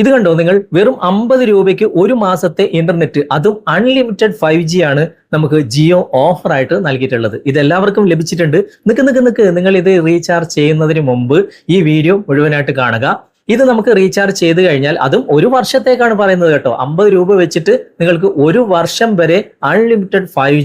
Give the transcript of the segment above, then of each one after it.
ഇത് കണ്ടോ നിങ്ങൾ? വെറും അമ്പത് രൂപയ്ക്ക് ഒരു മാസത്തെ ഇന്റർനെറ്റ് അതും അൺലിമിറ്റഡ് ഫൈവ് ജി ആണ് നമുക്ക് ജിയോ ഓഫർ ആയിട്ട് നൽകിയിട്ടുള്ളത്. ഇത് എല്ലാവർക്കും ലഭിച്ചിട്ടുണ്ട്. നിക്ക് നിക്ക് നിക്ക്. നിങ്ങൾ ഇത് റീചാർജ് ചെയ്യുന്നതിന് മുമ്പ് ഈ വീഡിയോ മുഴുവനായിട്ട് കാണുക. ഇത് നമുക്ക് റീചാർജ് ചെയ്ത് കഴിഞ്ഞാൽ അതും ഒരു വർഷത്തേക്കാണ് പറയുന്നത് കേട്ടോ. അമ്പത് രൂപ വെച്ചിട്ട് നിങ്ങൾക്ക് ഒരു വർഷം വരെ അൺലിമിറ്റഡ് ഫൈവ്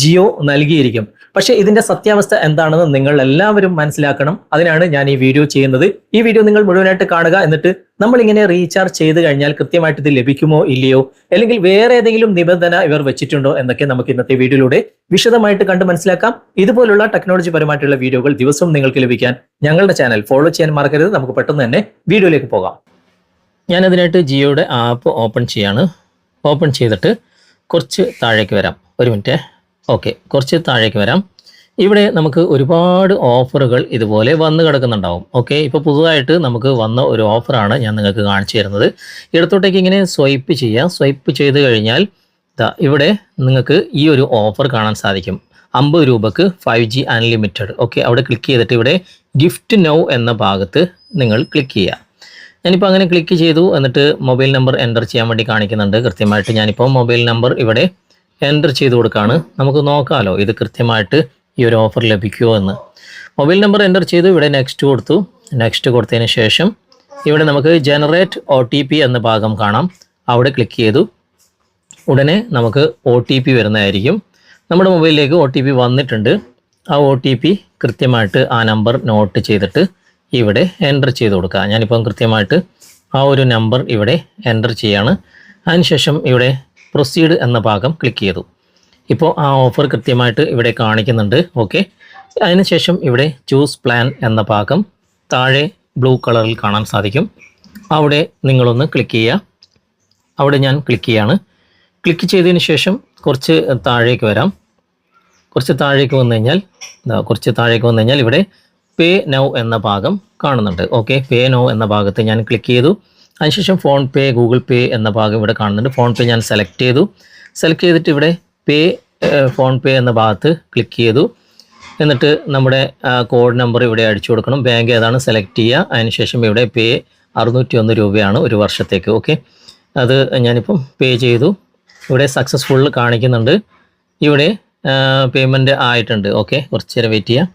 ജിയോ നൽകിയിരിക്കും. പക്ഷേ ഇതിന്റെ സത്യാവസ്ഥ എന്താണെന്ന് നിങ്ങൾ എല്ലാവരും മനസ്സിലാക്കണം. അതിനാണ് ഞാൻ ഈ വീഡിയോ ചെയ്യുന്നത്. ഈ വീഡിയോ നിങ്ങൾ മുഴുവനായിട്ട് കാണുക എന്നിട്ട് നമ്മൾ ഇങ്ങനെ റീചാർജ് ചെയ്ത് കഴിഞ്ഞാൽ കൃത്യമായിട്ട് ഇത് ലഭിക്കുമോ ഇല്ലയോ? അല്ലെങ്കിൽ വേറെ ഏതെങ്കിലും നിബന്ധന ഇവർ വെച്ചിട്ടുണ്ടോ എന്നൊക്കെ നമുക്ക് ഇന്നത്തെ വീഡിയോയിലൂടെ വിശദമായിട്ട് കണ്ട് മനസ്സിലാക്കാം. ഇതുപോലുള്ള ടെക്നോളജി പരമായിട്ടുള്ള വീഡിയോകൾ ദിവസവും നിങ്ങൾക്ക് ലഭിക്കാൻ ഞങ്ങളുടെ ചാനൽ ഫോളോ ചെയ്യാൻ മറക്കരുത്. നമുക്ക് പെട്ടെന്ന് തന്നെ വീഡിയോയിലേക്ക് പോകാം. ഞാൻ അതിനായിട്ട് ജിയോയുടെ ആപ്പ് ഓപ്പൺ ചെയ്യാണ്. ഓപ്പൺ ചെയ്തിട്ട് കുറച്ച് താഴേക്ക് വരാം. ഒരു മിനിറ്റ് ഓക്കെ കുറച്ച് താഴേക്ക് വരാം. ഇവിടെ നമുക്ക് ഒരുപാട് ഓഫറുകൾ ഇതുപോലെ വന്നു കിടക്കുന്നുണ്ടാവും. ഓക്കെ ഇപ്പോൾ പുതുതായിട്ട് നമുക്ക് വന്ന ഒരു ഓഫറാണ് ഞാൻ നിങ്ങൾക്ക് കാണിച്ചു തരുന്നത്. ഇടത്തോട്ടേക്ക് ഇങ്ങനെ സ്വൈപ്പ് ചെയ്യാം. സ്വൈപ്പ് ചെയ്ത് കഴിഞ്ഞാൽ ഇവിടെ നിങ്ങൾക്ക് ഈ ഒരു ഓഫർ കാണാൻ സാധിക്കും. അമ്പത് രൂപക്ക് ഫൈവ് ജി അൺലിമിറ്റഡ്. ഓക്കെ അവിടെ ക്ലിക്ക് ചെയ്തിട്ട് ഇവിടെ ഗിഫ്റ്റ് നൗ എന്ന ഭാഗത്ത് നിങ്ങൾ ക്ലിക്ക് ചെയ്യുക ഞാനിപ്പോൾ അങ്ങനെ ക്ലിക്ക് ചെയ്തു. എന്നിട്ട് മൊബൈൽ നമ്പർ എന്റർ ചെയ്യാൻ വേണ്ടി കാണിക്കുന്നുണ്ട്. കൃത്യമായിട്ട് ഞാനിപ്പോൾ മൊബൈൽ നമ്പർ ഇവിടെ എന്റർ ചെയ്ത് കൊടുക്കുകയാണ് നമുക്ക് നോക്കാമല്ലോ ഇത് കൃത്യമായിട്ട് ഈ ഒരു ഓഫർ ലഭിക്കുമോ എന്ന്. മൊബൈൽ നമ്പർ എന്റർ ചെയ്തു ഇവിടെ നെക്സ്റ്റ് കൊടുത്തു. നെക്സ്റ്റ് കൊടുത്തതിന് ശേഷം ഇവിടെ നമുക്ക് ജനറേറ്റ് ഒ എന്ന ഭാഗം കാണാം. അവിടെ ക്ലിക്ക് ചെയ്തു. ഉടനെ നമുക്ക് ഒ ടി പി വരുന്നതായിരിക്കും. നമ്മുടെ മൊബൈലിലേക്ക് ഒ ടി പി വന്നിട്ടുണ്ട്. ആ ഒ ടി പി കൃത്യമായിട്ട് ആ നമ്പർ നോട്ട് ചെയ്തിട്ട് ഇവിടെ എന്റർ ചെയ്ത് കൊടുക്കുക ഞാനിപ്പം കൃത്യമായിട്ട് ആ ഒരു നമ്പർ ഇവിടെ എന്റർ ചെയ്യാണ്. അതിനുശേഷം ഇവിടെ പ്രൊസീഡ് എന്ന ഭാഗം ക്ലിക്ക് ചെയ്തു. ഇപ്പോൾ ആ ഓഫർ കൃത്യമായിട്ട് ഇവിടെ കാണിക്കുന്നുണ്ട്. ഓക്കെ അതിനുശേഷം ഇവിടെ ചൂസ് പ്ലാൻ എന്ന ഭാഗം താഴെ ബ്ലൂ കളറിൽ കാണാൻ സാധിക്കും. അവിടെ നിങ്ങളൊന്ന് ക്ലിക്ക് ചെയ്യുക. അവിടെ ഞാൻ ക്ലിക്ക് ചെയ്യാണ്. ക്ലിക്ക് ചെയ്തതിന് ശേഷം കുറച്ച് താഴേക്ക് വരാം. കുറച്ച് താഴേക്ക് വന്നു കഴിഞ്ഞാൽ കുറച്ച് താഴേക്ക് വന്നു കഴിഞ്ഞാൽ ഇവിടെ പേ നൗ എന്ന ഭാഗം കാണുന്നുണ്ട്. ഓക്കെ പേ നൗ എന്ന ഭാഗത്ത് ഞാൻ ക്ലിക്ക് ചെയ്തു. അതിനുശേഷം ഫോൺ പേ ഗൂഗിൾ പേ എന്ന ഭാഗം ഇവിടെ കാണുന്നുണ്ട്. ഫോൺ പേ ഞാൻ സെലക്ട് ചെയ്തു. സെലക്ട് ചെയ്തിട്ട് ഇവിടെ പേ ഫോൺ പേ എന്ന ഭാഗത്ത് ക്ലിക്ക് ചെയ്തു. എന്നിട്ട് നമ്മുടെ കോഡ് നമ്പർ ഇവിടെ അടിച്ചു കൊടുക്കണം. ബാങ്ക് ഏതാണ് സെലക്ട് ചെയ്യുക. അതിനുശേഷം ഇവിടെ പേ അറുന്നൂറ്റി ഒന്ന് രൂപയാണ് ഒരു വർഷത്തേക്ക്. ഓക്കെ? അത് ഞാനിപ്പം പേ ചെയ്തു. ഇവിടെ സക്സസ്ഫുൾ കാണിക്കുന്നുണ്ട്. ഇവിടെ പേയ്മെന്റ് ആയിട്ടുണ്ട്. ഓക്കെ? കുറച്ച് നേരം വെയിറ്റ് ചെയ്യാം.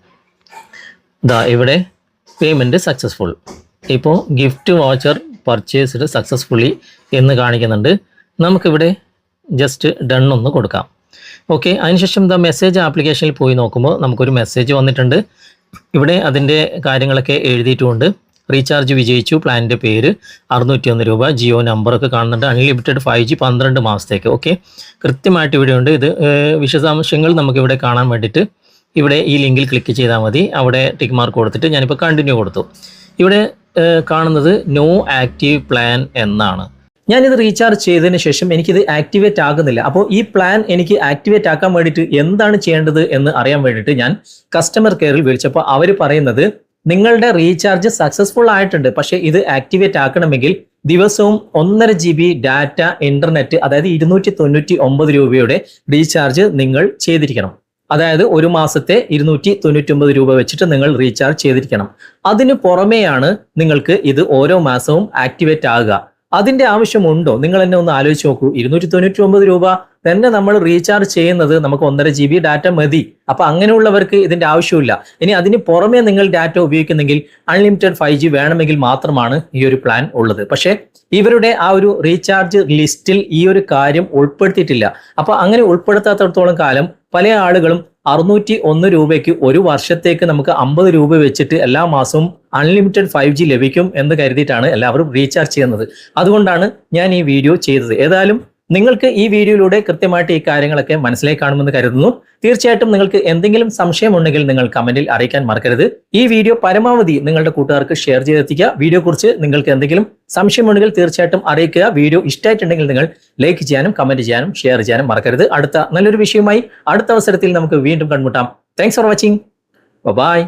ഇതാ ഇവിടെ പേയ്മെന്റ് സക്സസ്ഫുൾ. ഇപ്പോൾ ഗിഫ്റ്റ് വാച്ചർ പർച്ചേസ്ഡ് സക്സസ്ഫുള്ളി എന്ന് കാണിക്കുന്നുണ്ട്. നമുക്കിവിടെ ജസ്റ്റ് ഡൺ ഒന്ന് കൊടുക്കാം. ഓക്കെ അതിനുശേഷം ദ മെസ്സേജ് ആപ്ലിക്കേഷനിൽ പോയി നോക്കുമ്പോൾ നമുക്കൊരു മെസ്സേജ് വന്നിട്ടുണ്ട്. ഇവിടെ അതിന്റെ കാര്യങ്ങളൊക്കെ എഴുതിയിട്ടുമുണ്ട് റീചാർജ് വിജയിച്ചു പ്ലാനിന്റെ പേര് അറുന്നൂറ്റി ഒന്ന് രൂപ ജിയോ നമ്പറൊക്കെ കാണുന്നുണ്ട്. അൺലിമിറ്റഡ് ഫൈവ് ജി പന്ത്രണ്ട് മാസത്തേക്ക് ഓക്കെ കൃത്യമായിട്ട് ഇവിടെയുണ്ട്. ഇത് വിശദാംശങ്ങൾ നമുക്കിവിടെ കാണാൻ വേണ്ടിയിട്ട് ഇവിടെ ഈ ലിങ്കിൽ ക്ലിക്ക് ചെയ്താൽ മതി. അവിടെ ടിക്ക് മാർക്ക് കൊടുത്തിട്ട് ഞാനിപ്പോൾ കണ്ടിന്യൂ കൊടുത്തു. ഇവിടെ കാണുന്നത് നോ ആക്റ്റീവ് പ്ലാൻ എന്നാണ്. ഞാനിത് റീചാർജ് ചെയ്തതിന് ശേഷം എനിക്കിത് ആക്ടിവേറ്റ് ആകുന്നില്ല. അപ്പോൾ ഈ പ്ലാൻ എനിക്ക് ആക്ടിവേറ്റ് ആക്കാൻ വേണ്ടിയിട്ട് എന്താണ് ചെയ്യേണ്ടത് എന്ന് അറിയാൻ വേണ്ടിയിട്ട് ഞാൻ കസ്റ്റമർ കെയറിൽ വിളിച്ചപ്പോൾ അവർ പറയുന്നത് നിങ്ങളുടെ റീചാർജ് സക്സസ്ഫുൾ ആയിട്ടുണ്ട്. പക്ഷേ ഇത് ആക്ടിവേറ്റ് ആക്കണമെങ്കിൽ ദിവസവും ഒന്നര ജി ബി ഡാറ്റ ഇന്റർനെറ്റ് അതായത് ഇരുന്നൂറ്റി തൊണ്ണൂറ്റി ഒമ്പത് രൂപയുടെ റീചാർജ് നിങ്ങൾ ചെയ്തിരിക്കണം. അതായത് ഒരു മാസത്തെ ഇരുന്നൂറ്റി തൊണ്ണൂറ്റി ഒമ്പത് രൂപ വെച്ചിട്ട് നിങ്ങൾ റീചാർജ് ചെയ്തിരിക്കണം. അതിന് പുറമെയാണ് നിങ്ങൾക്ക് ഇത് ഓരോ മാസവും ആക്ടിവേറ്റ് ആകുക. അതിന്റെ ആവശ്യമുണ്ടോ? നിങ്ങൾ എന്നെ ഒന്ന് ആലോചിച്ച് നോക്കൂ. ഇരുന്നൂറ്റി തൊണ്ണൂറ്റി ഒമ്പത് രൂപ തന്നെ നമ്മൾ റീചാർജ് ചെയ്യുന്നത് നമുക്ക് ഒന്നര ജി ബി ഡാറ്റ മതി. അപ്പൊ അങ്ങനെയുള്ളവർക്ക് ഇതിന്റെ ആവശ്യമില്ല. ഇനി അതിന് പുറമേ നിങ്ങൾ ഡാറ്റ ഉപയോഗിക്കുന്നെങ്കിൽ അൺലിമിറ്റഡ് ഫൈവ് ജി വേണമെങ്കിൽ മാത്രമാണ് ഈ ഒരു പ്ലാൻ ഉള്ളത്. പക്ഷേ ഇവരുടെ ആ ഒരു റീചാർജ് ലിസ്റ്റിൽ ഈ ഒരു കാര്യം ഉൾപ്പെടുത്തിയിട്ടില്ല. അപ്പൊ അങ്ങനെ ഉൾപ്പെടുത്താത്തടത്തോളം കാലം പല ആളുകളും അറുന്നൂറ്റി ഒന്ന് രൂപയ്ക്ക് ഒരു വർഷത്തേക്ക് നമുക്ക് അമ്പത് രൂപ വെച്ചിട്ട് എല്ലാ മാസവും അൺലിമിറ്റഡ് ഫൈവ് ജി ലഭിക്കും എന്ന് കരുതിയിട്ടാണ് എല്ലാവരും റീചാർജ് ചെയ്യുന്നത്. അതുകൊണ്ടാണ് ഞാൻ ഈ വീഡിയോ ചെയ്തത്. ഏതായാലും നിങ്ങൾക്ക് ഈ വീഡിയോയിലൂടെ കൃത്യമായിട്ട് ഈ കാര്യങ്ങളൊക്കെ മനസ്സിലായി കാണുമെന്ന് കരുതുന്നു. തീർച്ചയായിട്ടും നിങ്ങൾക്ക് എന്തെങ്കിലും സംശയമുണ്ടെങ്കിൽ നിങ്ങൾ കമന്റിൽ അറിയിക്കാൻ മറക്കരുത്. ഈ വീഡിയോ പരമാവധി നിങ്ങളുടെ കൂട്ടുകാർക്ക് ഷെയർ ചെയ്തെത്തിക്കുക. വീഡിയോ കുറിച്ച് നിങ്ങൾക്ക് എന്തെങ്കിലും സംശയമുണ്ടെങ്കിൽ തീർച്ചയായിട്ടും അറിയിക്കുക. വീഡിയോ ഇഷ്ടമായിട്ടുണ്ടെങ്കിൽ നിങ്ങൾ ലൈക്ക് ചെയ്യാനും കമന്റ് ചെയ്യാനും ഷെയർ ചെയ്യാനും മറക്കരുത്. അടുത്ത നല്ലൊരു വിഷയമായി അടുത്ത അവസരത്തിൽ നമുക്ക് വീണ്ടും കണ്ടുമുട്ടാം. Thanks for watching bye